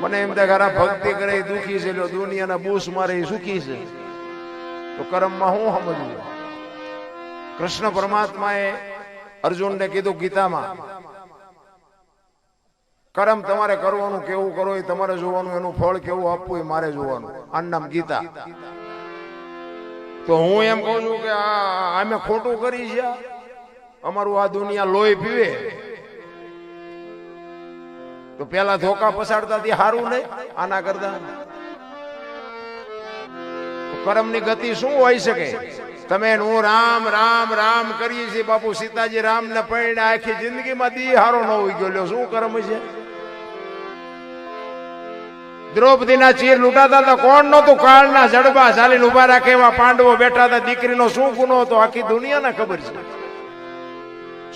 મને એમ થાય ખરા ભક્તિ કરે દુખી છે લ્યો દુનિયાના બૂસ મારે સુખી છે. તો કર્મમાં હું સમજવું? કૃષ્ણ પરમાત્માએ અર્જુનને કીધું ગીતામાં, કર્મ તમારે કરવાનું, કેવું કરો એ તમારે જોવાનું, એનું ફળ કેવું આપવું એ મારે જોવાનું. આ નામ ગીતા. તો હું એમ કહું છું કે આ અમે ખોટું કરી છે. અમારું આ દુનિયા લોહી પીવે. તો પેલા ધોકા પસાડતા તે સારું નહીં, આના કરતા. કર્મની ગતિ શું હોઈ શકે? તમે હું રામ રામ રામ કરીએ છીએ, બાપુ સીતાજી રામ ને પૈણે આખી જિંદગીમાં દી હારો ન હોય ગયો. શું કર્મ છે? દ્રૌપદીના ચીર લૂંટાતા હતા, કોણ નહોતું? કાળના જડબા ચાલીને ઊભા રાખે એવા પાંડવો બેઠા હતા. દીકરીનો શું ગુનો હતો? આખી દુનિયાને ખબર છે.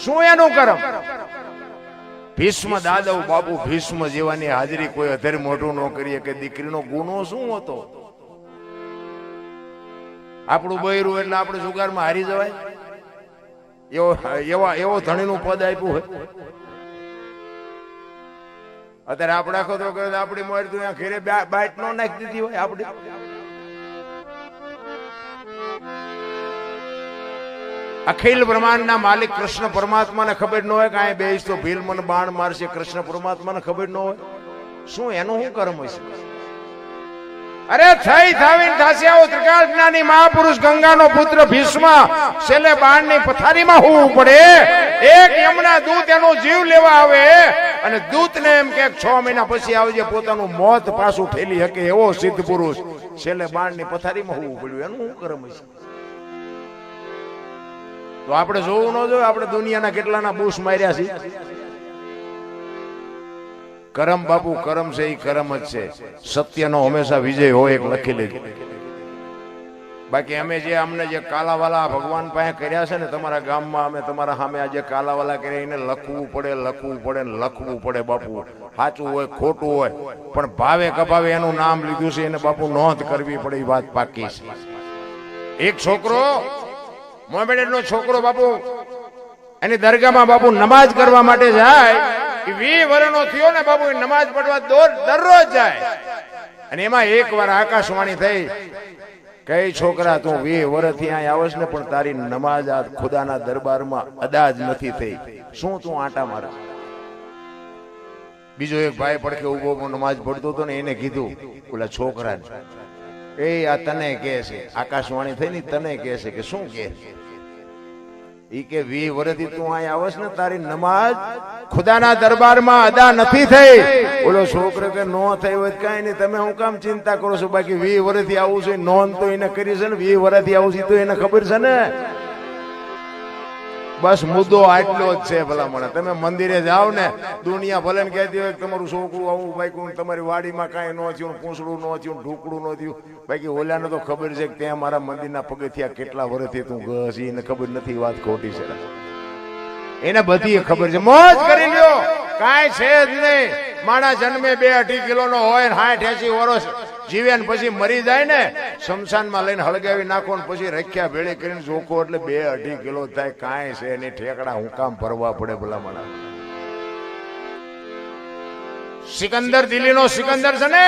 શું એનું કર્મ? ભીષ્મ દાદવ બાપુ ભીષ્મ જેવાની હાજરી કોઈ અધેર મોઢું ન કરીએ કે દીકરીનો ગુનો શું હતો? આપણું બૈરું એટલે આપણે જુગારમાં હારી જવાય? એવો, એવા, એવો ધણીનું પદ આપ્યું હોય. અત્યારે આપણે આખો તો આપણી મોર તું ઘેરે બાઈટ નો નાખી દીધી હોય આપણી. અખિલ બ્રહ્માંડના માલિક કૃષ્ણ પરમાત્માને ખબર ન હોય કે અહીંયા બેસ તો ભીલ મને બાણ મારશે, કૃષ્ણ પરમાત્માને ખબર ન હોય. શું એનું શું કર્મ હશે અરે થઈ થાવીન થાશે આવો ત્રિકાળ જ્ઞાની મહાપુરુષ ગંગાનો પુત્ર ભીષ્મ. છેલ્લે બાણની પથારીમાં હોવું પડે. એક યમના દૂત એનો જીવ લેવા આવે અને દૂતને એમ કે છ મહિના પછી આવજે, પોતાનું મોત પાછું ઠેલી શકે એવો સિદ્ધ પુરુષ. છેલ્લે બાણની પથારીમાં હોવું પડ્યું. એનું શું કર્મ હશે તો આપણે જોવું ન જોઈએ, આપણે દુનિયાના કેટલાના બુશ માર્યા છે. કરમ બાપુ, કરમ છે એ કરમ જ છે. સત્યનો હંમેશા વિજય હોય એક લખી લેજો. બાકી અમે જે અમને જે કાલાવાલા ભગવાન પાસે કર્યા છે ને તમારા ગામમાં અમે તમારા સામે આજે કાલાવાલા કર્યા, એને લખવું પડે લખવું પડે લખવું પડે બાપુ. સાચું હોય, ખોટું હોય, પણ ભાવે કભાવે એનું નામ લીધું છે, એને બાપુ નોંધ કરવી પડે એ વાત પાકી છે. એક છોકરો મોમેડેડ નો છોકરો બાપુ એની દરગાહમાં બાપુ નમાજ કરવા માટે જાય વી વર્ષનો થયો ને બાપુ નમાઝ પડવા દોર દરરોજ જાય. અને એમાં એક વાર આકાશવાણી થઈ, કઈ છોકરા, તું વી વર્ષથી અહીં આવશ ને, પણ તારી નમાજ આ ખુદાના દરબારમાં અદા જ નથી થઈ. શું તું આટા મારે? બીજો એક ભાઈ પડખે ઊભો નમાઝ પડતો હતો ને, એને કીધું, ઓલા છોકરાને, એ આ તને કે છે. આકાશવાણી થઈ ને તને કે છે કે શું કે ઈ કે વી વરદી તું અહીં આવસ ને, તારી નમાજ ખુદાના દરબારમાં અદા નથી થઈ. ઓલો છોકરો કે નો થઈ હોય કઈ નહીં, તમે હું કામ ચિંતા કરો છો? બાકી વી વરદી આવું છે, નોંધ તો એને કરી છે ને વી વરદી આવું છે તો એને ખબર છે ને. બસ મુદ્દો આટલો જ છે ભલા મને તમે મંદિરે જાઓ ને, દુનિયા ભલે ને કહેતી હોય તમારું છોકરું આવું ભાઈ તમારી વાડીમાં કાંઈ ન થયું, પૂંછડું ન થયું ઢોકડું ન થયું. બાકી ઓલાને તો ખબર છે કે ત્યાં મારા મંદિરના પગથિયા કેટલા વર્ષથી તું ગસ એને ખબર નથી, વાત ખોટી છે. એને બધી ખબર છે. મોજ કરી લ્યો. કાંઈ છે જ નહીં. માણા જન્મે બે અઢી કિલો નો હોય ને હાઠ એસી વર્ષ જીવે ને પછી મરી જાય ને, શમશાનમાં લઈને હળગાવી નાખો ને પછી રખ્યા ભેળે કરીને જોખો એટલે બે અઢી કિલો થાય, કાંઈ છે એની ઠેકડા હું કામ ભરવા પડે ભલા માણા સિકંદર દિલ્હીનો સિકંદર છે ને,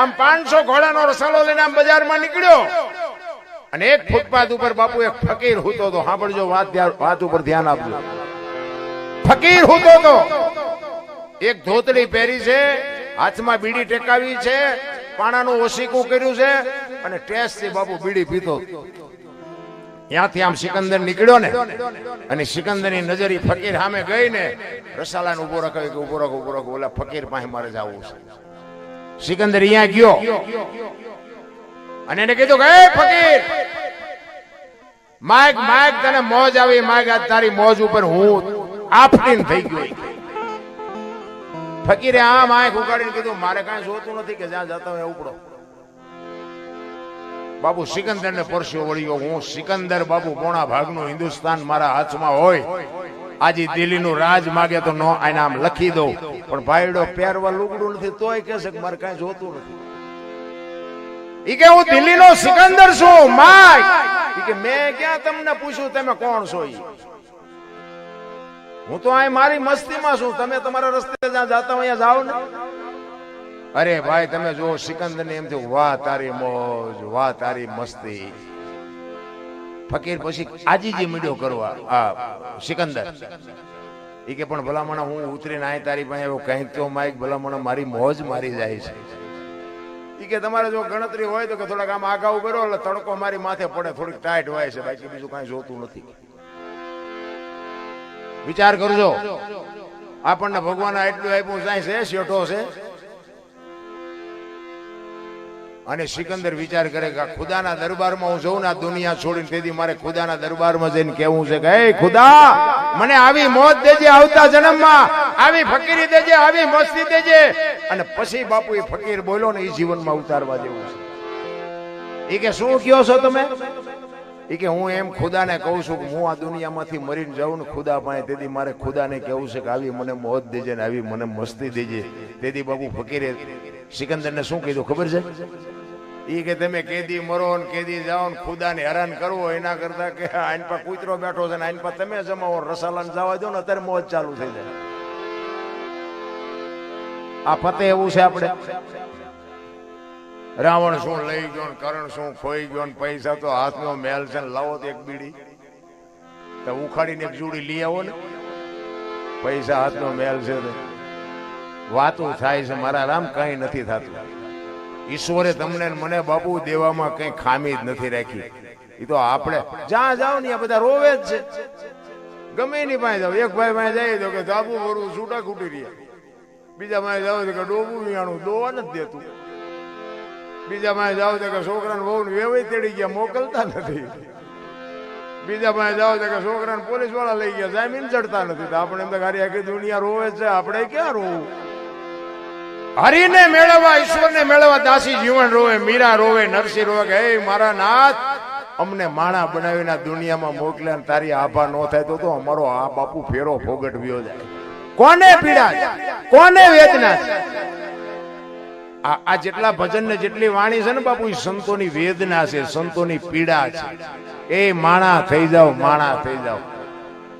આમ પાંચસો ઘોડાનો રસાલો લઈને આમ બજારમાં નીકળ્યો. અને એક ફૂટપાથ ઉપર બાપુ એક ફકીર હોતો હતો. સાંભળજો વાત વાત ઉપર ધ્યાન આપજો. ફકીર હોતો હતો. એક ધોતડી પહેરી છે, હાથમાં બીડી ટેકાવી છે પાણાનું ઓશીકું કર્યું છે અને ટેસ્ટથી બાપુ બીડી પીતો ત્યાંથી આમ સિકંદર નીકળ્યો ને, અને સિકંદરની નજર ફકીર સામે ગઈ ને રસાલાને ઊભો રખાવી કે ઊભો રાખો ઊભો રાખો, ઓલા ફકીર પાસે મારે જવું છે. સિકંદર અહીંયા ગયો. અને એને કીધું કે ફકીર માગ માગ તને મોજ આવી માગ આજ તારી મોજ ઉપર હું આફરીન થઈ ગયો. ફકીરે આમ આંખ ઉગાડીને કીધું, મારે કાંઈ જોતું નથી કે જ્યાં જતા હોય ઉપડો. બાબુ સિકંદર ને પરસ્યો વળ્યો હું સિકંદર બાબુ પોણા ભાગનું હિન્દુસ્તાન મારા હાથમાં હોય. આજે દિલ્હીનું રાજ માગે તો નો આને આમ લખી દઉં. પણ ભાઈડો પહેરવા લુગડું નથી, તોય કે છે કે મારે કાંઈ જોતું નથી. ઈ કે, હું દિલ્હીનો સિકંદર છું, માય. ઈ કે, મેં ક્યાં તમને પૂછ્યું, તમે કોણ છો ઈ? હું તો અહીં મારી મસ્તીમાં છું. તમે તમારા રસ્તે જ્યાં જાતા અહીંયા જાઓ ને. અરે ભાઈ, તમે જો સિકંદર ને એમ થયું વાહ, તારી મોજ, વાહ, તારી મસ્તી. ફકીર પછી આજીજી મીડિયો કરવા. આ, સિકંદર. એ કે, પણ ભલામણ, હું ઉતરીને આય તારી પાસે, એવો કંઈક તો માઈક, ભલામણ, મારી મોજ મારી જાય છે. એ કે, તમારે જો ગણતરી હોય તો કે થોડાક આમ આગાઉ કરો, એટલે તડકો મારી માથે પડે, થોડીક ટાઈટ હોય છે. બાકી બીજું કાંઈ જોતું નથી. વિચાર કરજો. આપણને ભગવાન એટલું આપ્યું, સાંઈ છે, શેઠો છે? અને સિકંદર વિચાર કરે કે ખુદાના દરબારમાં હું જઉં ને દુનિયા છોડીને તેથી મારે ખુદાના દરબારમાં જઈને કેવું છે કે, હે ખુદા, મને આવી મોત દેજે આવતા જન્મમાં, આવી ફકીરી દેજે, આવી મસ્તી દેજે. અને પછી બાપુ એ ફકીર બોલ્યો ને એ જીવનમાં ઉતારવા જેવું છે. એ કે, શું કયો છો તમે? એ કે હું એમ ખુદાને કહું છું કે હું આ દુનિયામાંથી મરીને જાઉં ને ખુદા પાસે, તેથી મારે ખુદાને કહેવું છે કે આવી મને મોત દેજે ને આવી મને મસ્તી દેજે. તેથી બાબુ ફકીરે સિકંદરને શું કીધું ખબર છે? એ કે તમે કેદી મરો ને કેદી જાઓ ને ખુદાને હેરાન કરવો, એના કરતા કે આઈન પર કૂતરો બેઠો છે ને આઈન પર તમે જમાવો, રસાલાને જવા દો ને અત્યારે મોજ ચાલુ થઈ જાય. આ ફતે એવું છે આપણે? રાવણ શું લઈ ગયો કરણ શું ખોઈ ગયો પૈસા તો હાથનો મેલ છે લાવો તો એક બીડી. તો ઉખાડીને એક જોડી લઈ આવો ને. પૈસા હાથનો મેલ છે વાતો થાય છે, મારા રામ કઈ નથી થતું. ઈશ્વરે તમને મને બાપુ દેવામાં કઈ ખામી જ નથી રાખી. એ તો આપણે જ્યાં જાઓ ને બધા રોવે જ છે. ગમે એની પાસે જાવ એક ભાઈ પાસે જાય તો કે ધાબુ ભરવું છૂટા ખૂટી રહ્યા. બીજા પાસે જાવ તો કે, ડોબું વિયાણું દોવા નથી દેતું. બીજા પાસે જાવ તો કે છોકરાને બહુ વેવાઈ તેડી ગયા, મોકલતા નથી. બીજા પાસે જાઓ તો કે છોકરાને પોલીસવાળા લઈ ગયા, જામીન ચડતા નથી. આપણે એમ તો ખાલી આખી દુનિયા રોવે છે, આપણે ક્યાં રોવું? હરિને મેળવવા, ઈશ્વરને મેળવવા દાસી જીવન રોવે, મીરા રોવે, નરસિંહ રોવે કે, હે મારા નાથ, અમને માણા બનાવીને દુનિયામાં મોકલ્યા તારી આભા ન થાય તો તો અમારો આ બાપુ ફેરો ફોગટ વ્યો જાય. કોને પીડા કોને વેદના? આ જેટલા ભજન ને જેટલી વાણી છે ને બાપુ એ સંતોની વેદના છે, સંતોની પીડા છે. એ માણા થઈ જાવ માણા થઈ જાવ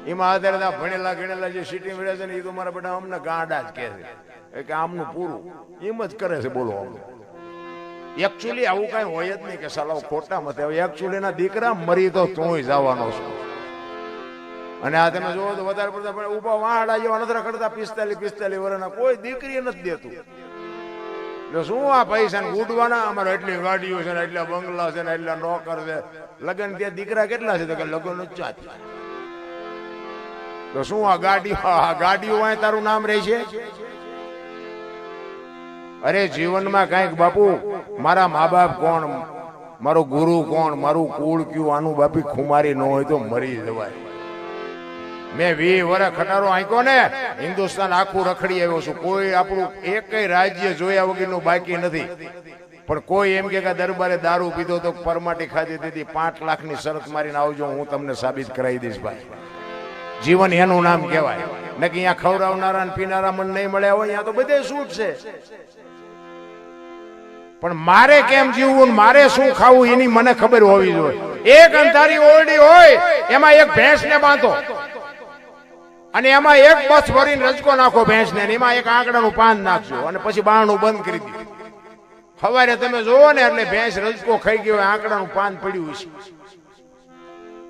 એમાં અત્યારે આ ભણેલા ગણેલા જે સિટી મળે છે ને એ તો મારા બધા અમને ગાંડા જ કહે છે. કે આમનું પૂરું. એમ જ કરે છે બોલો એકચ્યુઅલી આવું કઈ હોય જ નહીં કે સલાવ ખોટા મતે એકચ્યુઅલી ના દીકરા મરી તો તુંય જવાનો છો. અને આ તમે જોવો તો વધારે પડતા ઊભા વાહડા જેવા નથી રખડતા પિસ્તાલીસ પિસ્તાલીસ વર્ષના કોઈ દીકરી નથી દેતું. એટલે શું આ પૈસા ને ઉડવાના અમારે એટલી ગાડીઓ છે ને, એટલા બંગલા છે ને, એટલા નોકર છે. લગ્ન ત્યાં દીકરા કેટલા છે તો કે લગ્ન ચાર તો શું આ ગાડી, આ ગાડીઓ વાંય તારું નામ રહે છે? અરે જીવનમાં કાંઈક બાપુ, મારા મા બાપ કોણ? મારો ગુરુ કોણ? મારું કુળ કયું? આનું બાપી ખુમારી ન હોય તો મરી જવાય. મેં વી વર્ષ ખટારો આંક્યો ને, હિન્દુસ્તાન આખું રખડી આવ્યો છું. કોઈ આપણું એકય રાજ્ય જોયા વગરનું બાકી નથી. પણ કોઈ એમ કે દરબારે દારૂ પીધો તો પરમાટી ખાધી દીધી, પાંચ લાખની શરત મારીને આવજો, હું તમને સાબિત કરાવી દઈશ ભાઈ. જીવન એનું નામ કહેવાય. ને કે અહીંયા ખવડાવનારા ને પીનારા મને નહીં મળ્યા હોય, અહીંયા તો બધે છૂટ છે. પણ મારે કેમ જીવવું મારે શું ખાવું એની મને ખબર હોવી જોઈએ. એક અંધારી ઓરડી હોય, એમાં એક ભેંસને બાંધો. અને એમાં એક બસ ભરીને રજકો નાખો ભેંસને એમાં એક આંકડાનું પાન નાખજો અને પછી બારણું બંધ કરી દીધું સવારે તમે જોવો ને એટલે ભેંસ રજકો ખાઈ ગયો, આંકડાનું પાન પડ્યું છે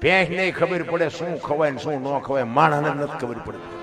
ભેંસ નહીં ખબર પડે શું ખવાય ને શું ન ખવાય, માણસને નથી ખબર પડતી.